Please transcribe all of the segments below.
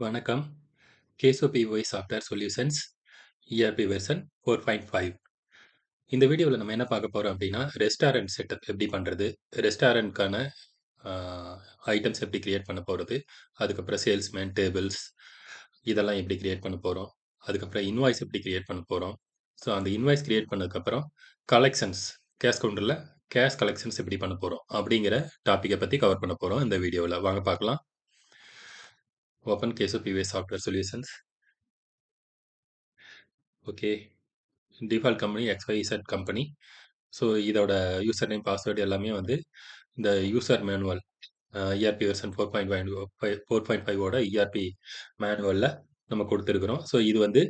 வணக்கம். கேசோபி voice software solutions ERP version 4.5 இந்த வீடியோவில் நம்ம என்ன பார்க்க போகிறோம் அப்படின்னா ரெஸ்டாரண்ட் செட்டப் எப்படி பண்ணுறது ரெஸ்டாரண்ட்கான ஐட்டம்ஸ் எப்படி கிரியேட் பண்ண போகிறது அதுக்கப்புறம் சேல்ஸ்மேன் டேபிள்ஸ் இதெல்லாம் எப்படி கிரியேட் பண்ண போகிறோம் அதுக்கப்புறம் இன்வாய்ஸ் எப்படி கிரியேட் பண்ண போகிறோம் ஸோ அந்த இன்வாய்ஸ் கிரியேட் பண்ணதுக்கப்புறம் கலெக்ஷன்ஸ் கேஷ் கவுண்டரில் கேஷ் கலெக்ஷன்ஸ் எப்படி பண்ண போகிறோம் அப்படிங்கிற டாப்பிக்கை பற்றி கவர் பண்ண போகிறோம் இந்த வீடியோவில். வாங்க பார்க்கலாம். Open கேசோபிவே software solutions. Okay default company XYZ company so இதோட யூசர் நேம் பாஸ்வேர்டு எல்லாமே வந்து இந்த user manual ERP version four point five four point ஃபைவோட ERP மேனுவலில் நம்ம கொடுத்துருக்குறோம். ஸோ இது வந்து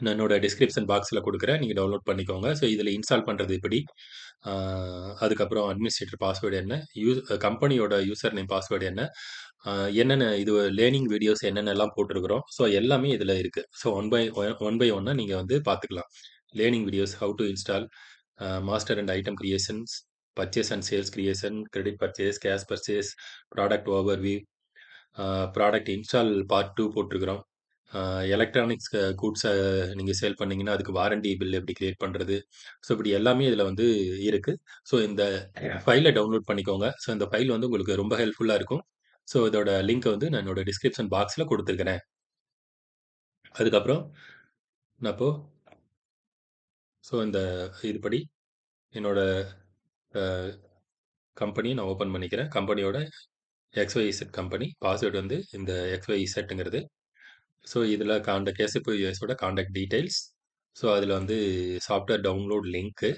என்னோட டிஸ்கிரிப்ஷன் பாக்ஸில் கொடுக்குறேன். நீங்கள் டவுன்லோட் பண்ணிக்கோங்க. ஸோ இதில் இன்ஸ்டால் பண்ணுறது இப்படி அதுக்கப்புறம் அட்மினிஸ்ட்ரேட்டர் பாஸ்வேர்டு என்ன? யூ கம்பெனியோட யூசர் நேம் பாஸ்வேர்டு என்ன? என்னென்ன இது லேர்னிங் வீடியோஸ் என்னென்னலாம் போட்டிருக்கிறோம். ஸோ எல்லாமே இதில் இருக்குது so one by one by ஒன்னாக நீங்கள் வந்து பார்த்துக்கலாம் learning videos how to install master and item creations purchase and sales creation credit purchase cash purchase product overview product install part two போட்டிருக்கிறோம். எலக்ட்ரானிக்ஸ் கூட்ஸை நீங்கள் சேல் பண்ணீங்கன்னா அதுக்கு வாரண்டி பில் எப்படி கிரியேட் பண்ணுறது ஸோ இப்படி எல்லாமே இதில் வந்து இருக்குது ஸோ இந்த ஃபைலை டவுன்லோட் பண்ணிக்கோங்க. ஸோ இந்த ஃபைல் வந்து உங்களுக்கு ரொம்ப ஹெல்ப்ஃபுல்லாக இருக்கும். ஸோ இதோட லிங்க்கை வந்து நான் என்னோட டிஸ்கிரிப்ஷன் பாக்ஸில் கொடுத்துருக்கிறேன். அதுக்கப்புறம் நான் இப்போ ஸோ இந்த இதுபடி என்னோட கம்பெனியை நான் ஓப்பன் பண்ணிக்கிறேன். கம்பெனியோட எக்ஸ்ஒய்இசட் கம்பெனி பாஸ்வேர்டு வந்து இந்த எக்ஸ்ஒய்இசட்டுங்கிறது ஸோ இதில் காண்ட கேசப்பு யூஎஸோட காண்டாக்ட் டீட்டெயில்ஸ் ஸோ அதில் வந்து சாஃப்ட்வேர் டவுன்லோட் லிங்க்கு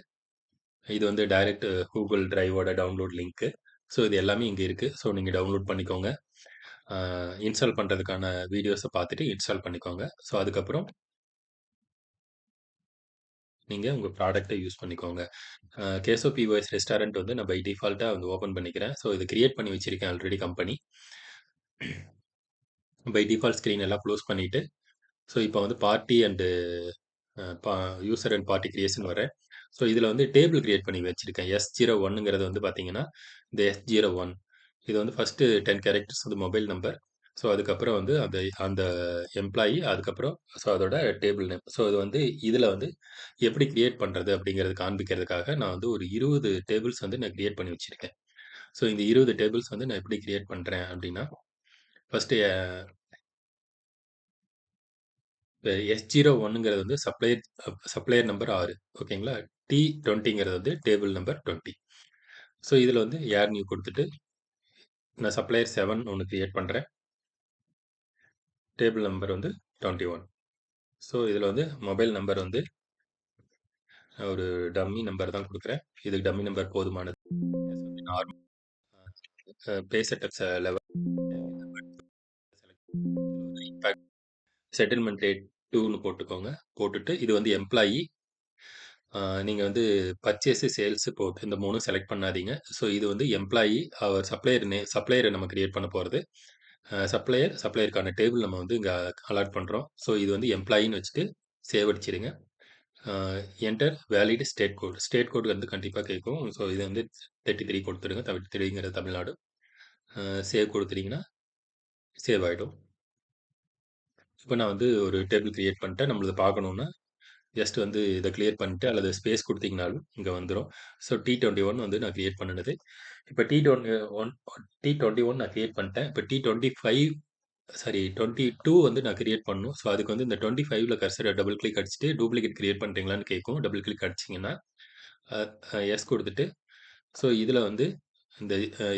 இது வந்து டைரக்ட் கூகுள் டிரைவோட டவுன்லோட் லிங்க்கு ஸோ இது எல்லாமே இங்கே இருக்குது ஸோ நீங்கள் டவுன்லோட் பண்ணிக்கோங்க. இன்ஸ்டால் பண்ணுறதுக்கான வீடியோஸை பார்த்துட்டு இன்ஸ்டால் பண்ணிக்கோங்க. ஸோ அதுக்கப்புறம் நீங்கள் உங்கள் ப்ராடக்ட்டை யூஸ் பண்ணிக்கோங்க. கேசோபி பிஓஎஸ் ரெஸ்டாரண்ட் வந்து நான் பை டிஃபால்ட்டாக வந்து ஓப்பன் பண்ணிக்கிறேன். ஸோ இது கிரியேட் பண்ணி வச்சுருக்கேன் already company by default screen எல்லாம் க்ளோஸ் பண்ணிவிட்டு ஸோ இப்போ வந்து பார்ட்டி அண்டு பா யூசர் அண்ட் பார்ட்டி கிரியேஷன் வரேன் ஸோ இதில் வந்து டேபிள் கிரியேட் பண்ணி வச்சுருக்கேன். எஸ் ஜீரோ ஒன்னுங்கிறது வந்து பார்த்தீங்கன்னா இந்த எஸ் ஜீரோ ஒன் இது வந்து ஃபஸ்ட்டு டென் கேரக்டர்ஸ் வந்து மொபைல் நம்பர் ஸோ அதுக்கப்புறம் வந்து அந்த அந்த எம்ப்ளாயி அதுக்கப்புறம் ஸோ அதோட டேபிள் நேம் ஸோ இது வந்து இதில் வந்து எப்படி கிரியேட் பண்ணுறது அப்படிங்கிறது காண்பிக்கிறதுக்காக நான் வந்து ஒரு இருபது டேபிள்ஸ் வந்து நான் கிரியேட் பண்ணி வச்சுருக்கேன். ஸோ இந்த இருபது டேபிள்ஸ் வந்து நான் எப்படி கிரியேட் பண்ணுறேன் அப்படின்னா ஃபஸ்ட்டு இப்போ எஸ் ஜீரோ ஒன்னுங்கிறது வந்து சப்ளையர் சப்ளையர் நம்பர் ஆறு. ஓகேங்களா டி டுவெண்ட்டிங்கிறது வந்து டேபிள் நம்பர் டுவெண்ட்டி ஸோ இதில் வந்து ஏர் நியூ கொடுத்துட்டு நான் சப்ளையர் செவன் ஒன்று க்ரியேட் பண்ணுறேன் டேபிள் நம்பர் வந்து டுவெண்ட்டி ஒன் ஸோ இதில் வந்து மொபைல் நம்பர் வந்து ஒரு டம்மி நம்பர் தான் கொடுக்குறேன். இதுக்கு டம்மி நம்பர் போதுமானது. நார்மல் பேசட்டப் லெவல் செட்டில்மெண்ட் ரேட் டூன்னு போட்டுக்கோங்க. போட்டுட்டு இது வந்து எம்ப்ளாயி நீங்கள் வந்து பர்ச்சேஸு சேல்ஸு போட்டு இந்த மூணும் செலக்ட் பண்ணாதீங்க. ஸோ இது வந்து எம்ப்ளாயி அவர் சப்ளையர் நே சப்ளையரை நம்ம கிரியேட் பண்ண போகிறது சப்ளையர் சப்ளையருக்கான டேபிள் நம்ம வந்து இங்கே அலாட் பண்ணுறோம் ஸோ இது வந்து எம்ப்ளாயின்னு வச்சுட்டு save அடிச்சிடுங்க enter valid state code state code வந்து கண்டிப்பாக கேட்கும். ஸோ இது வந்து தேர்ட்டி த்ரீ கொடுத்துருங்க தேர்ட்டி த்ரீங்கிறது தமிழ்நாடு சேவ் கொடுத்துட்டிங்கன்னா சேவ் ஆகிடும் இப்போ நான் வந்து ஒரு டேபிள் கிரியேட் பண்ணிட்டேன். நம்மளது பார்க்கணுன்னா ஜஸ்ட் வந்து இதை கிளியர் பண்ணிட்டு அல்லது ஸ்பேஸ் கொடுத்தீங்கனாலும் இங்கே வந்துடும் ஸோ டி டுவெண்ட்டி ஒன் வந்து நான் கிரியேட் பண்ணினது. இப்போ T twenty one T twenty one நான் கிரியேட் பண்ணிட்டேன். இப்போ T twenty five sorry twenty two வந்து நான் கிரியேட் பண்ணணும். ஸோ அதுக்கு வந்து இந்த டுவெண்ட்டி ஃபைவ்ல கர்சரை டபுள் கிளிக் அடிச்சுட்டு டூப்ளிகேட் கிரியேட் பண்ணுறீங்களான்னு கேட்கும். டபுள் கிளிக் அடிச்சிங்கன்னா எஸ் கொடுத்துட்டு ஸோ இதில் வந்து இந்த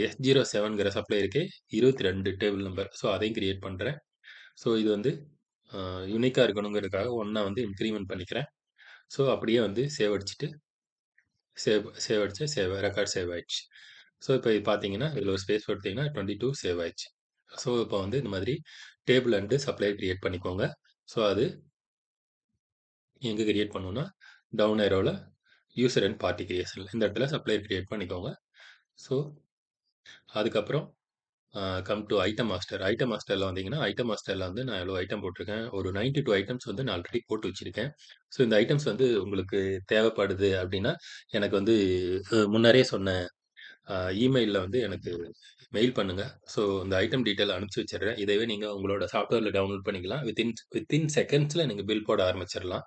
எஸ் ஜீரோ செவன்கிற சப்ளையருக்கே இருபத்தி ரெண்டு டேபிள் நம்பர் ஸோ அதையும் கிரியேட் பண்ணுறேன் ஸோ இது வந்து யூனிக்காக இருக்கணுங்கிறதுக்காக ஒன்றா வந்து இன்க்ரிமெண்ட் பண்ணிக்கிறேன். ஸோ அப்படியே வந்து சேவ் அடிச்சுட்டு சேவ் சேவ் அடிச்சு சேவ் ரெக்கார்ட் சேவ் ஆயிடுச்சு. ஸோ இப்போ இது பார்த்தீங்கன்னா இதில் ஒரு ஸ்பேஸ் கொடுத்தீங்கன்னா டுவெண்ட்டி டூ சேவ் ஆயிடுச்சு. ஸோ இப்போ வந்து இந்த மாதிரி டேபிள் அண்டு சப்ளை கிரியேட் பண்ணிக்கோங்க. ஸோ அது எங்கே கிரியேட் பண்ணணும்னா டவுன் ஏரோவில் யூசர் அண்ட் பார்ட்டி கிரியேஷன் இந்த இடத்துல சப்ளை கிரியேட் பண்ணிக்கோங்க. ஸோ அதுக்கப்புறம் come to item master item மாஸ்டரில் வந்தீங்கன்னா ஐட்டம் மாஸ்டரில் வந்து நான் எவ்வளோ ஐட்டம் போட்டிருக்கேன் ஒரு நைன்டி டூ ஐட்டம்ஸ் வந்து நான் ஆல்ரெடி போட்டு வச்சுருக்கேன் ஸோ இந்த ஐட்டம்ஸ் வந்து உங்களுக்கு தேவைப்படுது அப்படின்னா எனக்கு வந்து முன்னரே சொன்ன இமெயிலில் வந்து எனக்கு மெயில் பண்ணுங்கள் ஸோ இந்த ஐட்டம் டீட்டெயில் அனுப்பிச்சி வச்சுடுறேன். இதவே நீங்கள் உங்களோட சாஃப்ட்வேரில் டவுன்லோட் பண்ணிக்கலாம். வித்தின் வித்தின் செகண்ட்ஸில் நீங்கள் பில் போட ஆரம்பிச்சிடலாம்.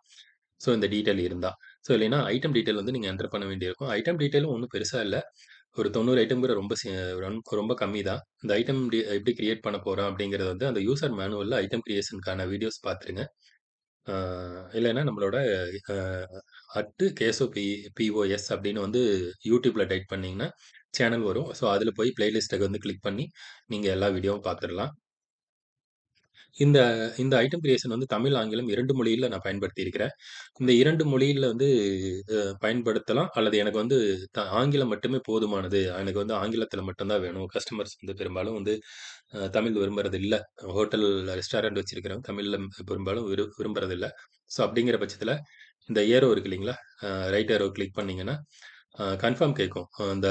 ஸோ இந்த டீட்டெயில் இருந்தால் ஸோ இல்லைன்னா ஐட்டம் டீட்டெயில் வந்து நீங்கள் என்டர் பண்ண வேண்டியிருக்கும். ஐட்டம் டீட்டெயிலும் ஒன்றும் பெருசாக இல்லை ஒரு 90 ஐட்டம்ங்கிற ரொம்ப ரொம்ப கம்மி தான். இந்த ஐட்டம் எப்படி கிரியேட் பண்ண போகிறோம் அப்படிங்கிறது வந்து அந்த யூசர் மேனுவலில் ஐட்டம் கிரியேஷனுக்கான வீடியோஸ் பார்த்துருங்க. இல்லைன்னா நம்மளோட அ அட்டு கேஎஸ்ஓபி பிஓஎஸ் அப்படின்னு வந்து யூடியூப்பில் டைப் பண்ணிங்கன்னா சேனல் வரும். ஸோ அதில் போய் பிளேலிஸ்ட்ட வந்து கிளிக் பண்ணி, நீங்கள் எல்லா வீடியோவும் பார்த்துடலாம் இந்த இந்த ஐட்டம் கிரியேஷன் வந்து தமிழ், ஆங்கிலம் இரண்டு மொழியில் நான் பயன்படுத்தியிருக்கிறேன். இந்த இரண்டு மொழியில் வந்து பயன்படுத்தலாம். அல்லது எனக்கு வந்து த ஆங்கிலம் மட்டுமே போதுமானது. எனக்கு வந்து ஆங்கிலத்தில் மட்டும்தான் வேணும். கஸ்டமர்ஸ் வந்து பெரும்பாலும் வந்து தமிழ் விரும்புறது இல்லை ஹோட்டல், ரெஸ்டாரண்ட் வச்சிருக்கிறோம் தமிழில் பெரும்பாலும் விரு விரும்புறதில்ல. ஸோ அப்படிங்கிற பட்சத்தில் இந்த ஏரோ இருக்கு இல்லைங்களா? ரைட் ஏரோ கிளிக் பண்ணிங்கன்னா கன்ஃபார்ம் கேட்கும். அந்த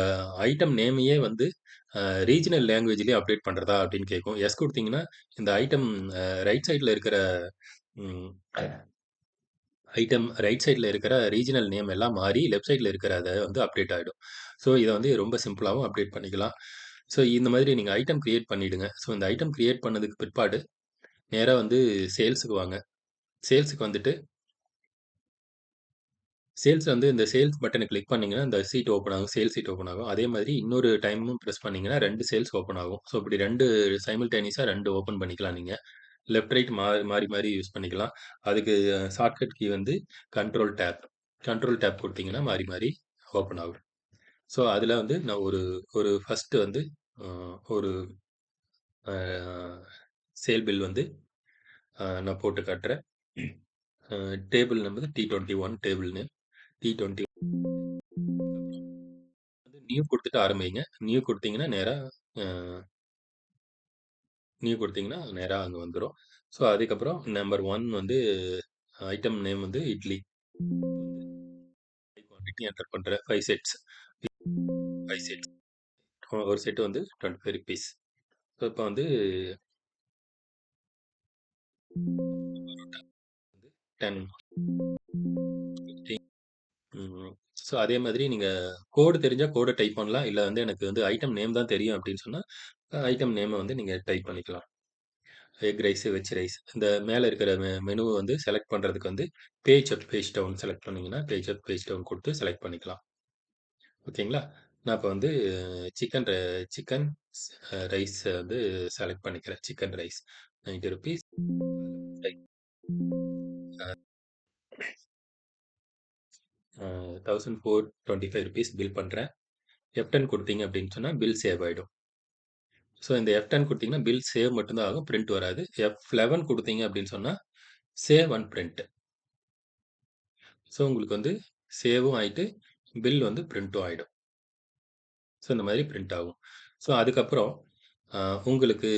ஐட்டம் நேமையே வந்து ரீஜினல் லேங்குவேஜ்லேயே அப்டேட் பண்ணுறதா அப்படின்னு கேட்கும். எஸ் கொடுத்தீங்கன்னா இந்த ஐட்டம் ரைட் சைடில் இருக்கிற ஐட்டம் ரைட் சைடில் இருக்கிற ரீஜினல் நேம் எல்லாம் மாறி, லெஃப்ட் சைடில் இருக்கிற அதை வந்து அப்டேட் ஆகிடும் ஸோ இதை வந்து ரொம்ப சிம்பிளாகவும் அப்டேட் பண்ணிக்கலாம். ஸோ இந்த மாதிரி நீங்கள் ஐட்டம் க்ரியேட் பண்ணிவிடுங்க ஸோ இந்த ஐட்டம் க்ரியேட் பண்ணதுக்கு பிற்பாடு, நேராக வந்து சேல்ஸுக்கு வாங்க. சேல்ஸுக்கு வந்துட்டு சேல்ஸ் வந்து இந்த சேல்ஸ் பட்டனை கிளிக் பண்ணீங்கன்னா, இந்த சீட் ஓப்பன் ஆகும். சேல்ஸ் சீட் ஓப்பன் ஆகும். அதே மாதிரி இன்னொரு டைமும் ப்ரெஸ் பண்ணீங்கன்னா, ரெண்டு சேல்ஸ் ஓப்பன் ஆகும். ஸோ இப்படி 2 சைமல்டேனியஸா 2 ஓப்பன் பண்ணிக்கலாம் நீங்கள் லெஃப்ட், ரைட் மாறி மாறி, மாறி யூஸ் பண்ணிக்கலாம். அதுக்கு ஷார்ட்கட் கீ வந்து கண்ட்ரோல் டேப். கண்ட்ரோல் டேப் கொடுத்தீங்கன்னா மாறி, மாறி ஓப்பன் ஆகும். ஸோ அதில் வந்து நான் ஒரு ஒரு ஃபஸ்ட்டு வந்து ஒரு சேல் பில் வந்து நான் போட்டு காட்டுறேன். Table number T21 table T twenty வந்து நியூ கொடுத்துட்டு ஆரம்பிங்க. நியூ கொடுத்தீங்கன்னா நேராக நியூ கொடுத்தீங்கன்னா நேராக அங்கே வந்துடும் ஸோ அதுக்கப்புறம் நம்பர் ஒன் வந்து ஐட்டம் நேம் வந்து இட்லி. குவான்டிட்டி என்டர் பண்ணுற ஃபைவ் செட்ஸ். Five sets. ஒரு செட் வந்து டுவெண்ட்டி ஃபைவ் ருபீஸ் ஸோ இப்போ வந்து டென் ம். ஸோ அதே மாதிரி நீங்க கோடு தெரிஞ்சா கோட டைப் பண்ணலாம். இல்ல வந்து எனக்கு வந்து ஐட்டம் நேம் தான் தெரியும் அப்படின்னு சொன்னா, ஐட்டம் நேம வந்து நீங்க டைப் பண்ணிக்கலாம். Egg rice, veg rice. இந்த மேல இருக்கிற மெ மெனுவ வந்து செலக்ட் பண்றதுக்கு வந்து page up, page down select பண்ணீங்கன்னா, பேஜ் அப், பேஜ் டவுன் கொடுத்து செலக்ட் பண்ணிக்கலாம். ஓகேங்களா? நான் இப்ப வந்து சிக்கன் ர சிக்கன் ஸ் வந்து செலக்ட் பண்ணிக்கிறேன். Chicken rice 90 right. Thousand four twenty five rupees bill பண்ணுறேன் எஃப்டன் கொடுத்தீங்க அப்படின்னு சொன்னால் பில் சேவ் ஆகிடும் ஸோ இந்த எஃப்டன் கொடுத்தீங்கன்னா பில் சேவ் மட்டும்தான் ஆகும். பிரிண்ட் வராது. எஃப் லெவன் கொடுத்தீங்க அப்படின்னு சொன்னால் சேவ் அண்ட் பிரிண்ட். ஸோ உங்களுக்கு வந்து சேவும் ஆகிட்டு பில் வந்து பிரிண்ட்டும் ஆகிடும் ஸோ இந்த மாதிரி பிரிண்ட் ஆகும். ஸோ அதுக்கப்புறம் உங்களுக்கு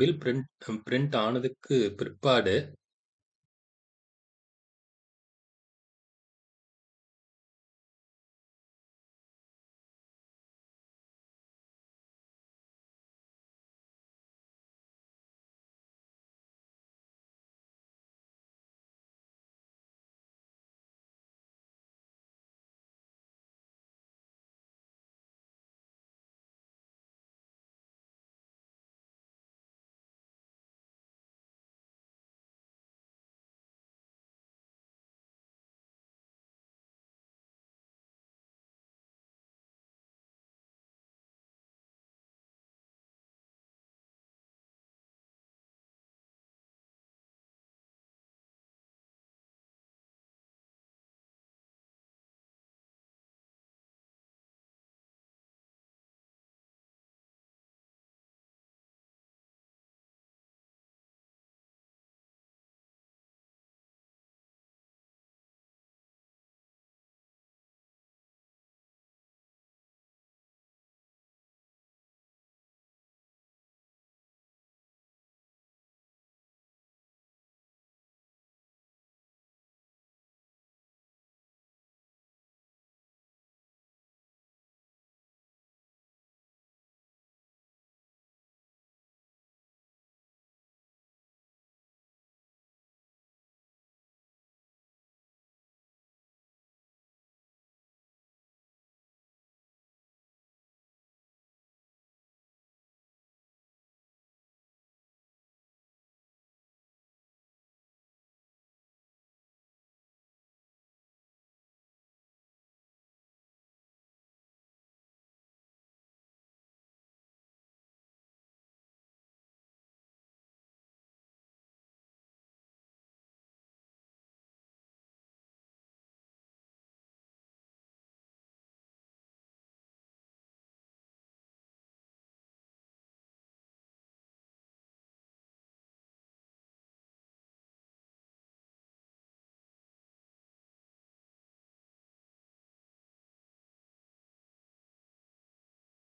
பில் பிரிண்ட் பிரிண்ட் ஆனதுக்கு பிற்பாடு